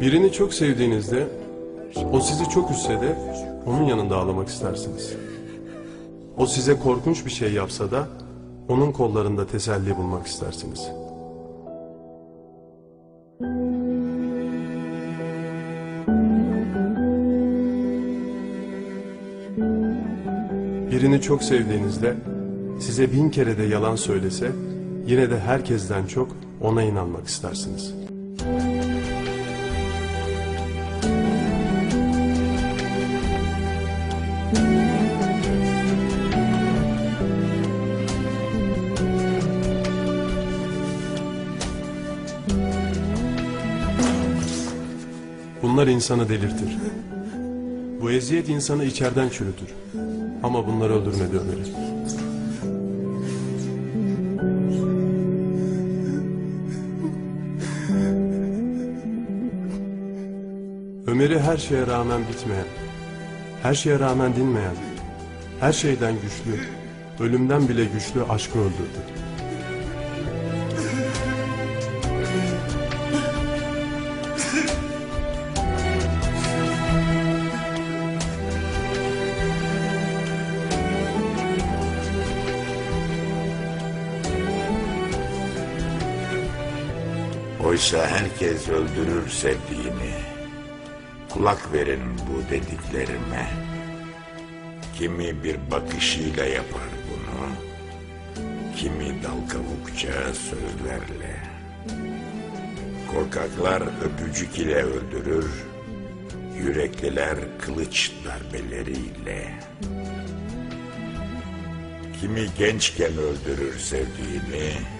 Birini çok sevdiğinizde, o sizi çok üzse de onun yanında ağlamak istersiniz. O size korkunç bir şey yapsa da onun kollarında teselli bulmak istersiniz. Birini çok sevdiğinizde size bin kere de yalan söylese yine de herkesten çok ona inanmak istersiniz. Bunlar insanı delirtir. Bu eziyet insanı içeriden çürütür. Ama bunlar öldürmedi Ömer'i. Ömer'i her şeye rağmen bitmeyen, her şeye rağmen dinmeyen, her şeyden güçlü, ölümden bile güçlü aşkı öldürdü. Oysa herkes öldürür sevdiğini. Kulak verin bu dediklerime. Kimi bir bakışıyla yapar bunu. Kimi dal kavukça sözlerle. Korkaklar öpücük ile öldürür. Yürekliler kılıç darbeleriyle. Kimi gençken öldürür sevdiğini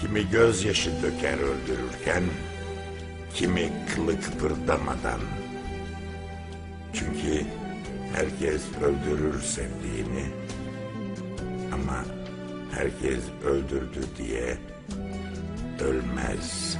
Kimi gözyaşı döker öldürürken, kimi kılı kıpırdamadan. Çünkü herkes öldürür sevdiğini ama herkes öldürdü diye ölmez.